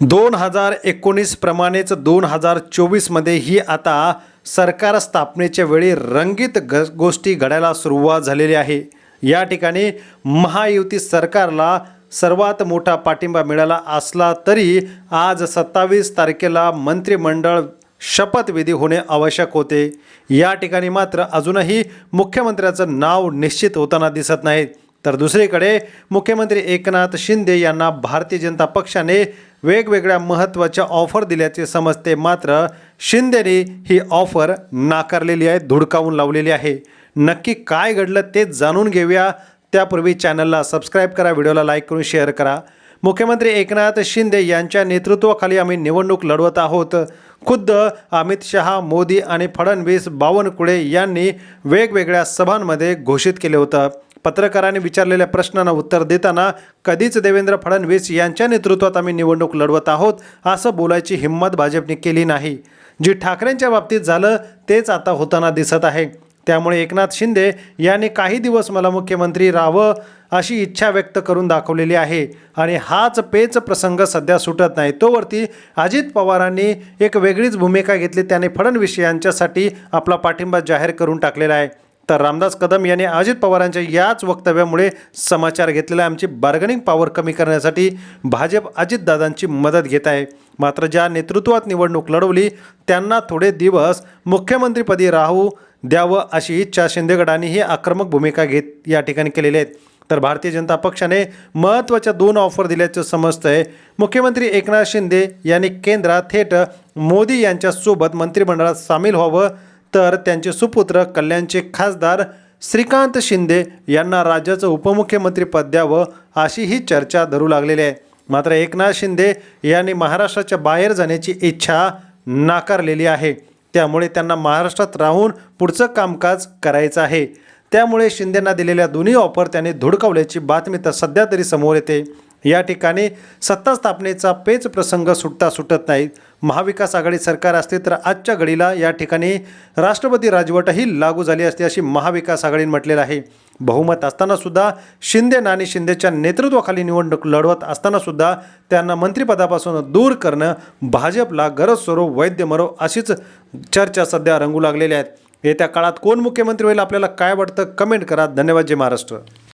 दोन हजार एकोणीस प्रमाणेच दोन हजार चोवीसमध्ये ही आता सरकार स्थापनेच्या वेळी रंगीत ग गोष्टी घडायला सुरुवात झालेली आहे. या ठिकाणी महायुती सरकारला सर्वात मोठा पाठिंबा मिळाला असला तरी आज सत्तावीस तारखेला मंत्रिमंडळ शपथविधी होणे आवश्यक होते. या ठिकाणी मात्र अजूनही मुख्यमंत्र्याचं नाव निश्चित होताना दिसत नाहीत तर दुसरीकडे मुख्यमंत्री एकनाथ शिंदे यांना भारतीय जनता पक्षाने वेगवेगळ्या महत्त्वाच्या ऑफर दिल्याचे समजते. मात्र शिंदेने ही ऑफर नाकारलेली आहे धुडकावून लावलेली आहे. नक्की काय घडलं ते जाणून घेऊया. त्यापूर्वी चॅनलला सबस्क्राईब करा व्हिडिओला लाईक करून शेअर करा. मुख्यमंत्री एकनाथ शिंदे यांच्या नेतृत्वाखाली आम्ही निवडणूक लढवत आहोत. खुद्द अमित शहा मोदी आणि फडणवीस बावनकुळे यांनी वेगवेगळ्या सभांमध्ये घोषित केले होतं. पत्रकारांनी विचारलेल्या प्रश्नांना उत्तर देताना कधीच देवेंद्र फडणवीस यांच्या नेतृत्वात आम्ही निवडणूक लढवत आहोत असं बोलायची हिंमत भाजपने केली नाही. जी ठाकरेंच्या बाबतीत झालं तेच आता होताना दिसत आहे. त्यामुळे एकनाथ शिंदे यांनी काही दिवस मला मुख्यमंत्री राहावं अशी इच्छा व्यक्त करून दाखवलेली आहे. आणि हाच पेच प्रसंग सध्या सुटत नाही. तोवरती अजित पवारांनी एक वेगळीच भूमिका घेतली त्याने फडणवीस यांच्यासाठी आपला पाठिंबा जाहीर करून टाकलेला आहे. तर रामदास कदम यांनी अजित पवारांच्या याच वक्तव्यामुळे समाचार घेतलेला आमची बार्गनिंग पॉवर कमी करण्यासाठी भाजप अजितदादांची मदत घेत आहे. मात्र ज्या नेतृत्वात निवडणूक लढवली त्यांना थोडे दिवस मुख्यमंत्रीपदी राहू द्यावं अशी इच्छा शिंदेगडांनीही आक्रमक भूमिका घेत या ठिकाणी केलेली आहेत. तर भारतीय जनता पक्षाने महत्त्वाच्या दोन ऑफर दिल्याचं समजतंय. मुख्यमंत्री एकनाथ शिंदे यांनी केंद्रात थेट मोदी यांच्यासोबत मंत्रिमंडळात सामील व्हावं तर त्यांचे सुपुत्र कल्याणचे खासदार श्रीकांत शिंदे यांना राज्याचं उपमुख्यमंत्रीपद द्यावं अशी ही चर्चा धरू लागलेली आहे. मात्र एकनाथ शिंदे यांनी महाराष्ट्राच्या बाहेर जाण्याची इच्छा नाकारलेली आहे. त्यामुळे त्यांना महाराष्ट्रात राहून पुढचं कामकाज करायचं आहे. त्यामुळे शिंदेंना दिलेल्या दोन्ही ऑफर त्यांनी धुडकावल्याची बातमी तर सध्या तरी समोर येते. या ठिकाणी सत्ता स्थापनेचा पेच प्रसंग सुटता सुटत नाहीत महाविकास आघाडी सरकार असते तर आजच्या घडीला या ठिकाणी राष्ट्रपती राजवटही लागू झाली असते अशी महाविकास आघाडीने म्हटलेलं आहे. बहुमत असतानासुद्धा शिंदे आणि शिंदेच्या नेतृत्वाखाली निवडणूक लढवत असतानासुद्धा त्यांना मंत्रिपदापासून दूर करणं भाजपला गरज सरो वैद्य मरो अशीच चर्चा सध्या रंगू लागलेल्या आहेत येत्या काळात कोण मुख्यमंत्री होईल आपल्याला काय वाटतं? कमेंट करा. धन्यवाद जय महाराष्ट्र.